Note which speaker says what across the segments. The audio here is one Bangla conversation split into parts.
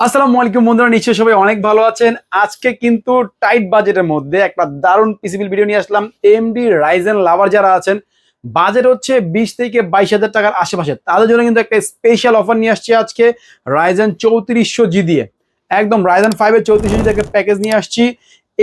Speaker 1: আসসালামু আলাইকুম বন্ধুরা, নিশ্চয়ই সবাই অনেক ভালো আছেন। আজকে কিন্তু টাইট বাজেটের মধ্যে একটা দারুণ পিসিবিল ভিডিও নিয়ে আসলাম। এমডি রাইজেন লাভার যারা আছেন, বাজেট হচ্ছে বিশ থেকে বাইশ হাজার টাকার আশেপাশে। তাদের জন্য কিন্তু একটা স্পেশাল অফার নিয়ে আসছে আজকে রাইজেন চৌত্রিশশো জি দিয়ে। একদম রাইজেন ফাইভের চৌত্রিশশো জি একটা প্যাকেজ নিয়ে আসছি।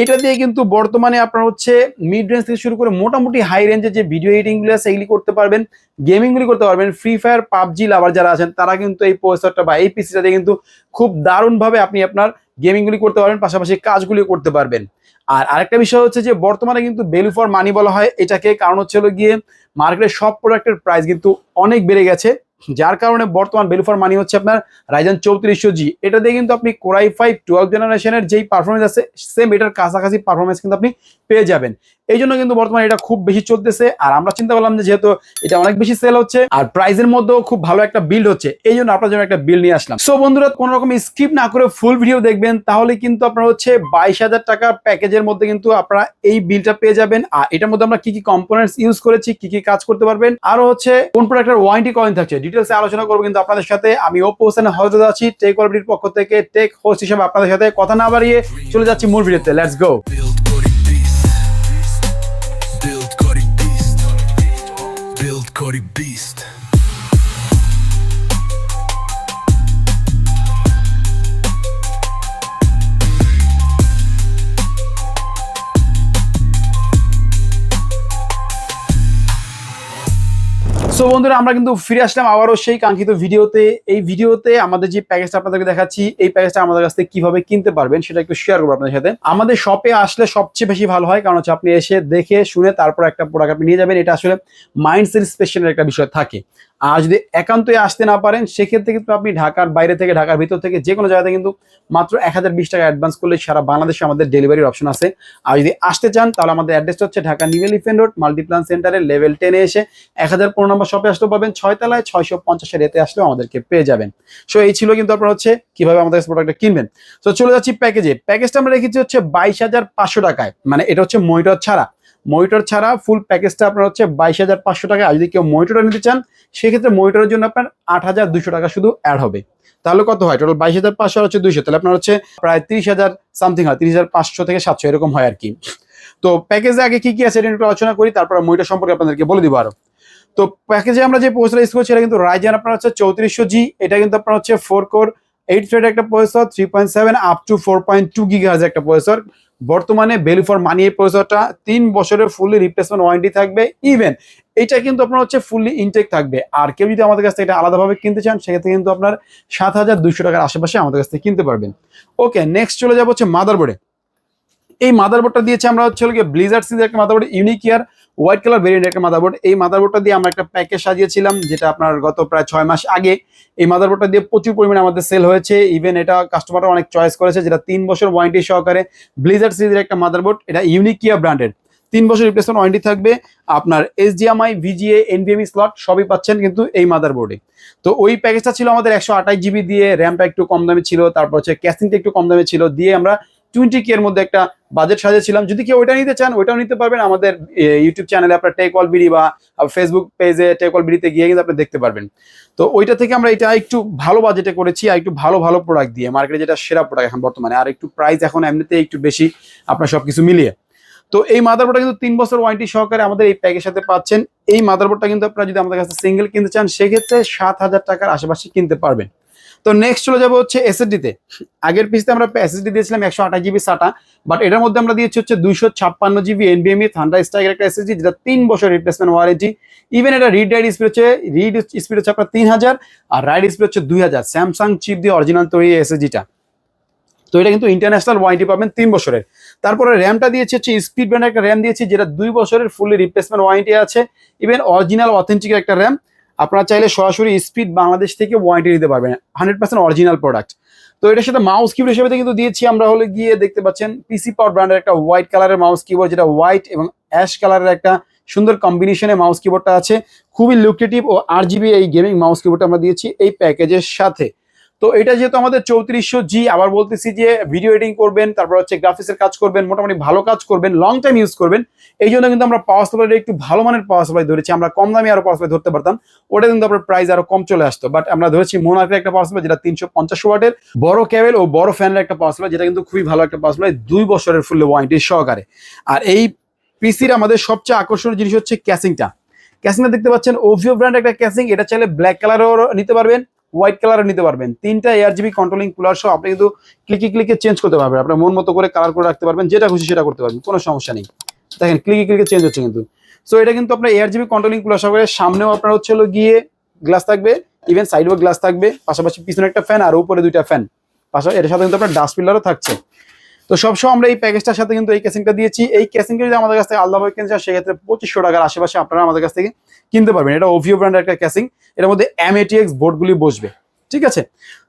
Speaker 1: এটা দিয়ে কিন্তু বর্তমানে আপনার হচ্ছে মিড রেঞ্জ থেকে শুরু করে মোটামুটি হাই রেঞ্জের যে ভিডিও এডিটিংগুলো আছে, এগুলি করতে পারবেন। গেমিংগুলি করতে পারবেন। ফ্রি ফায়ার পাবজি লাভার যারা আছেন, তারা কিন্তু এই প্রসেসরটা বা এই পিসিটা দিয়ে কিন্তু খুব দারুণভাবে আপনি আপনার গেমিংগুলি করতে পারবেন, পাশাপাশি কাজগুলি করতে পারবেন। আর আরেকটা বিষয় হচ্ছে যে, বর্তমানে কিন্তু ভ্যালু ফর মানি বলা হয়। এটাকে কারণ হচ্ছে হলো গিয়ে মার্কেটের সব প্রোডাক্টের প্রাইস কিন্তু অনেক বেড়ে গেছে। যার কারণে বর্তমান ভ্যালু ফর মানি হচ্ছে আপনার রাইজান চৌত্রিশশো জি। এটা দিয়ে কিন্তু আপনি কোরাই ফাইভ টুয়েলভ জেনারেশনের যেই পারফরমেন্স আছে সেম এটার কাছাকাছি পারফরমেন্স কিন্তু আপনি পেয়ে যাবেন। এই জন্য কিন্তু বর্তমানে এটা খুব বেশি চলতেছে। আর আমরা চিন্তা করলাম যে যেহেতু এটা অনেক বেশি সেল হচ্ছে, আর প্রাইসের মধ্যেও খুব ভালো একটা বিল্ড হচ্ছে এই জন্য আপনার জন্য একটা বিল নিয়ে আসলাম। সো বন্ধুরা, কোনো রকম স্কিপ না করে ফুল ভিডিও দেখবেন, তাহলে কিন্তু আপনার হচ্ছে বাইশ হাজার টাকার প্যাকেজের মধ্যে কিন্তু আপনারা এই বিলটা পেয়ে যাবেন। আর এটার মধ্যে আমরা কি কি কম্পোনেন্টস ইউজ করেছি, কি কি কাজ করতে পারবেন, আরও হচ্ছে কোন প্রোডাক্টের ওয়ারেন্টি কয়েন থাকছে ডিটেলসে আলোচনা করব কিন্তু আপনাদের সাথে। আমি ওপো হোসেন হজরত আছি টেক অলবিটির পক্ষ থেকে টেক হোস্ট হিসেবে আপনাদের সাথে। কথা না বাড়িয়ে চলে যাচ্ছি মূল ভিডিওতে let's go
Speaker 2: A bloody Beast.
Speaker 1: So বন্ধুরা, আমরা কিন্তু ফিরে আসলাম আবারও সেই কাঙ্ক্ষিত ভিডিওতে। এই ভিডিওতে আমাদের যে প্যাকেজটা আপনাদেরকে দেখাচ্ছি, এই প্যাকেজটা আমাদের কাছ থেকে কীভাবে কিনতে পারবেন সেটা একটু শেয়ার করব আপনাদের সাথে। আমাদের শপে আসলে সবচেয়ে বেশি ভালো হয়, কারণ হচ্ছে আপনি এসে দেখে, শুনে তারপর একটা প্রোডাক্ট আপনি নিয়ে যাবেন। এটা আসলে মাইন্ডসেট স্পেশালের একটা বিষয় থাকে। আর যদি একান্তই আসতে না পারেন, সেক্ষেত্রে কিন্তু আপনি ঢাকার বাইরে থেকে, ঢাকার ভিতর থেকে যে কোনো জায়গাতে কিন্তু মাত্র এক হাজার বিশ টাকা অ্যাডভান্স করলে সারা বাংলাদেশে আমাদের ডেলিভারির অপশন আছে। আর যদি আসতে চান, তাহলে আমাদের অ্যাড্রেস হচ্ছে Dhaka New Elephant Road Multiplan সেন্টারে লেভেল টেনে এসে এক হাজার পনেরো নম্বর শপে আসতে পাবেন। ছয়তলায় ছয়শো পঞ্চাশের এতে আসলেও আমাদেরকে পেয়ে যাবেন। সো এই ছিল কিন্তু আপনার হচ্ছে কীভাবে আমাদের প্রোডাক্টটা কিনবেন। তো চলে যাচ্ছি প্যাকেজে প্যাকেজটা আমরা রেখেছি হচ্ছে বাইশ হাজার পাঁচশো টাকায়। মানে এটা হচ্ছে মনিটর ছাড়া। মনিটর ছাড়া ফুল প্যাকেজটা আপনার হচ্ছে বাইশ হাজার পাঁচশো টাকা। আর যদি কেউ মনিটরটা নিতে চান, সেক্ষেত্রে মনিটরের জন্য আপনার আট হাজার দুশো টাকা শুধু অ্যাড হবে। তাহলে কত হয়? টোটাল বাইশ হাজার পাঁচশো হচ্ছে দুইশো। তাহলে আপনার হচ্ছে প্রায় তিরিশ হাজার সামথিং হয়। তিরিশ হাজার পাঁচশো থেকে সাতশো, এরকম হয় আর কি তো প্যাকেজে আগে কি কি আছে এটা একটু আলোচনা করি, তারপর মনিটর সম্পর্কে আপনাদেরকে বলে দিব আরও। তো প্যাকেজে আমরা যে প্রসেসর ইউজ করছি এটা কিন্তু রাইজেন আপনার হচ্ছে চৌত্রিশশো জি এটা কিন্তু আপনার হচ্ছে ফোর কোর এইট থ্রেড একটা processor three point seven up to four point two গিগাহাজ একটা প্রসেসর বর্তমানে ভ্যালু ফর মানি এই প্রসেসরটা তিন বছরের ফুললি রিপ্লেসমেন্ট ওয়ারেন্টি থাকবে। ইভেন এটা কিন্তু আপনার হচ্ছে ফুললি ইনটেক থাকবে। আর কেউ যদি আমাদের কাছ থেকে এটা আলাদাভাবে কিনতে চান, সেক্ষেত্রে কিন্তু আপনার সাত হাজার দুইশো টাকার আশেপাশে আমাদের কাছ থেকে কিনতে পারবেন। ওকে নেক্সট চলে যাব হচ্ছে মাদারবোর্ডে এই মাদারবোর্ডটা দিয়েছে আমরা হচ্ছে ব্লিজার সিরিজের একটা motherboard unique year white colour variant একটা মাদারবোর্ড এই মাদারবোর্ডটা দিয়ে আমরা একটা প্যাকেজ সাজিয়েছিলাম, যেটা আপনার গত প্রায় ছয় মাস আগে। এই মাদারবোর্ডটা দিয়ে প্রচুর পরিমাণে আমাদের সেল হয়েছে। ইভেন এটা কাস্টমাররা অনেক চয়েস করেছে, যেটা তিন বছর ওয়ারেন্টি সহকারে ব্লিজার সিরিজের একটা মাদারবোর্ড এটা ইউনিক ইয়ার ব্র্যান্ডেড তিন বছর রিপ্লেসমেন্ট ওয়ারেন্টি থাকবে, আপনার S SDMI VGA NVMe slot সবই পাচ্ছেন কিন্তু এই মাদারবোর্ডে তো ওই প্যাকেজটা ছিল আমাদের একশো আঠাশ জিবি দিয়ে র্যামটা একটু কম দামে ছিল, তারপর হচ্ছে ক্যাসিংটা একটু কম দামে ছিল, দিয়ে আমরা টোয়েন্টি কে এর মধ্যে একটা বাজেট সাজিয়েছিলাম। যদি কেউ ওইটা নিতে চান, ওইটাও নিতে পারবেন। আমাদের ইউটিউব চ্যানেলে আপনার টেক অল বিডি বা ফেসবুক পেজে টেক অল বিডিতে গিয়ে কিন্তু আপনি দেখতে পারবেন। তো ওইটা থেকে আমরা এটা একটু ভালো বাজেটে করেছি, আর একটু ভালো ভালো প্রোডাক্ট দিয়ে। মার্কেটে যেটা সেরা প্রোডাক্ট এখন বর্তমানে। আর একটু প্রাইস এখন এমনিতে একটু বেশি আপনার সবকিছু মিলিয়ে। তো এই মাদারবোর্ডটা কিন্তু তিন বছর ওয়ারেন্টি সহকারে আমাদের এই প্যাকের সাথে পাচ্ছেন। এই মাদারবোর্ডটা কিন্তু আপনারা যদি আমাদের কাছে সিঙ্গেল কিনতে চান, সেক্ষেত্রে সাত হাজার টাকার আশেপাশে কিনতে পারবেন। তো নেক্সট চলে যাব হচ্ছে এসএসডিতে আগের পিসতে আমরা এসএসডি দিয়েছিলাম একশো আঠাশ জিবি সাটা বাট এটার মধ্যে আমরা দিয়েছি হচ্ছে দুইশো ছাপ্পান্ন জিবি এনবিএমই থান্ডার স্ট্রাইকের একটা এসএসডি যেটা তিন বছর রিপ্লেসমেন্ট ওয়ারেন্টি ইভেন এটা রিড রাইড স্পিড হচ্ছে রিড স্পিড হচ্ছে আপনার তিন হাজার, আর রাইড স্পিড হচ্ছে দুই হাজার। স্যামসাং চিপ দিয়ে অরিজিনাল তৈরি এসএসডিটা তো এটা কিন্তু ইন্টারন্যাশনাল ওয়ারেন্টি পাবেন তিন বছরের। তারপরে র্যামটা দিয়েছে হচ্ছে স্পিড ব্র্যান্ড একটা র্যাম দিয়েছি, যেটা দুই বছরের ফুললি রিপ্লেসমেন্ট ওয়ারেন্টি আছে। ইভেন অরিজিনাল অথেন্টিক একটা র্যাম আপনারা চাইলে সরাসরি স্পিড বাংলাদেশ থেকে ওয়ারেন্টি নিতে পারবেন হান্ড্রেড পার্সেন্ট অরিজিনাল প্রোডাক্ট তো এটার সাথে মাউস কিবোর্ড হিসেবে কিন্তু দিয়েছি, আমরা হলে গিয়ে দেখতে পাচ্ছেন পিসি পাওয়ার ব্র্যান্ডের একটা হোয়াইট কালারের মাউস কিবোর্ড যেটা হোয়াইট এবং অ্যাশ কালারের একটা সুন্দর কম্বিনেশনে মাউস কিবোর্ডটা আছে। খুবই লুক্রেটিভ ও আর জিবি এই গেমিং মাউস কিবোর্ডটা আমরা দিয়েছি এই প্যাকেজের সাথে। তো এটা যেহেতু আমাদের চৌত্রিশশো জি আবার বলতেছি যে ভিডিও এডিটিং করবেন, তারপর হচ্ছে গ্রাফিক্সের কাজ করবেন, মোটামুটি ভালো কাজ করবেন লং টাইম ইউজ করবেন, এই জন্য কিন্তু আমরা পাওয়ার সাপ্লাই একটু ভালো মানের পাওয়ার সাপ্লাই ধরেছি, আমরা কম দামে আরও পাওয়ার সাপ্লাই ধরতে পারতাম, ওটা কিন্তু আপনার প্রাইস আরও কম চলে আসতো বাট আমরা ধরেছি মোনাকের একটা পাওয়ার সাপ্লাই যেটা তিনশো পঞ্চাশ ওয়াটের, বড় ক্যাবেল ও বড় ফ্যানের একটা পাওয়ার সাপ্লাই যেটা কিন্তু খুবই ভালো একটা পাওয়ার সাপ্লাই দুই বছরের ফুল ওয়ারেন্টি সহকারে। আর এই পিসির আমাদের সবচেয়ে আকর্ষণীয় জিনিস হচ্ছে ক্যাসিংটা ক্যাসিংটা দেখতে পাচ্ছেন ওভিও ব্র্যান্ড একটা ক্যাসিং এটা চাইলে ব্ল্যাক কালারও নিতে পারবেন হোয়াইট কালারও নিতে পারবেন। তিনটা এয়ার জিবি কন্ট্রোলিং কুলার সহ আপনি কিন্তু ক্লিকে ক্লিকে চেঞ্জ করতে পারবেন। আপনার মন মতো করে কালার করে রাখতে পারবেন, যেটা খুশি সেটা করতে পারবেন, কোনো সমস্যা নেই। দেখেন ক্লিকে ক্লিকে চেঞ্জ হচ্ছে কিন্তু। সো এটা কিন্তু আপনার এয়ার জিবি কন্ট্রোলিং কুলার সহকারে সামনেও আপনার হচ্ছে হলো গিয়ে গ্লাস থাকবে ইভেন সাইডও গ্লাস থাকবে, পাশাপাশি পিছনে একটা ফ্যান আর উপরে দুইটা ফ্যান পাশাপাশি এটার সাথে কিন্তু আপনার ডাস্ট পিলারও থাকছে। তো সবসময় আমরা এই প্যাকেজটার সাথে কিন্তু এই কেসিংটা দিয়েছি। এই কেসিংটা যদি আমাদের কাছ থেকে আলাদাভাবে কিনতে চান, সেক্ষেত্রে পঁচিশশো টাকার আশেপাশে আপনারা আমাদের কাছ থেকে কিনতে পারবেন। এটা ওভিও ব্র্যান্ডের একটা ক্যাসিং এর মধ্যে এম এটিএক্স বোর্ডগুলি বসবে। ঠিক আছে?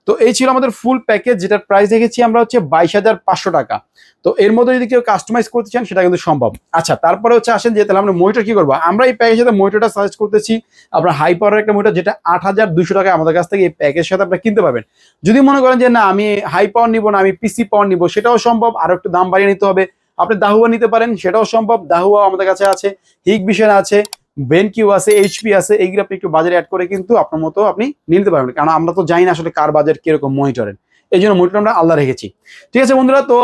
Speaker 1: তো এই ছিল আমাদের ফুল প্যাকেজ যেটার প্রাইস দেখেছি আমরা হচ্ছে বাইশ হাজার পাঁচশো টাকা। তো এর মধ্যে যদি কেউ কাস্টমাইজ করতে চান, সেটা কিন্তু সম্ভব। আচ্ছা তারপরে হচ্ছে আসেন যে, তাহলে আমরা মনিটর কি করব? আমরা এই প্যাকেজের সাথে মনিটরটা সাজেস্ট করতেছি, আপনার হাই পাওয়ার একটা মনিটর যেটা আট হাজার দুশো টাকা আমাদের কাছ থেকে এই প্যাকেজের সাথে আপনারা কিনতে পারবেন। যদি মনে করেন যে, না, আমি হাই পাওয়ার নিবো না, আমি পিসি পাওয়ার নিবো সেটাও সম্ভব। আরও একটু দাম বাড়িয়ে নিতে হবে। আপনি দাহুয়া নিতে পারেন, সেটাও সম্ভব। দাহুয়া আমাদের কাছে আছে। হিগ ভিশন আছে। বেনকিউ আছে এইচপি আছে, এইগুলো আপনি একটু বাজারে অ্যাড করে কিন্তু আপনার মতো আপনি নিতে পারবেন। কারণ আমরা তো জানি না আসলে কার বাজার কীরকম মনিটরের এই জন্য মনিটর আমরা আলাদা রেখেছি। ঠিক আছে বন্ধুরা, তো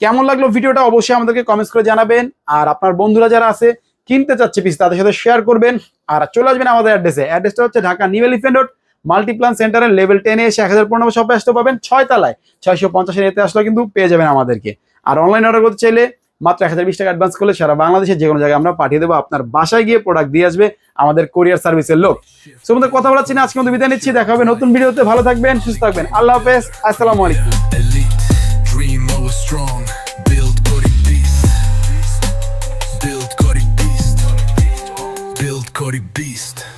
Speaker 1: কেমন লাগল ভিডিওটা অবশ্যই আমাদেরকে কমেন্টস করে জানাবেন। আর আপনার বন্ধুরা যারা আছে, কিনতে চাচ্ছে পিস তাদের সাথে শেয়ার করবেন। আর চলে আসবেন আমাদের অ্যাড্রেসে অ্যাড্রেসটা হচ্ছে Dhaka New Elephant Road Multiplan সেন্টারের লেভেল টেনে এসে এক হাজার পনেরো শপে আসতে পাবেন ছয় তালায়। ছয়শো পঞ্চাশের এতে আসলে কিন্তু পেয়ে যাবেন আমাদেরকে। আর অনলাইন অর্ডার করতে চাইলে মাত্র এক হাজার বিশ টাকা অ্যাডভান্স করলে সারা বাংলাদেশের যে কোনো জায়গায় আমরা পাঠিয়ে দেবো। আপনার বাসায় গিয়ে প্রোডাক্ট দিয়ে আসবে আমাদের কোরিয়ার সার্ভিসের লোক। সো আমাদের কথা বলাচ্ছি না, আজকে মতো বিদায় নিচ্ছি, দেখা হবে নতুন ভিডিওতে ভালো থাকবেন, সুস্থ থাকবেন। আল্লাহ হাফেজ, আসসালামু আলাইকুম।
Speaker 2: Cody Beast.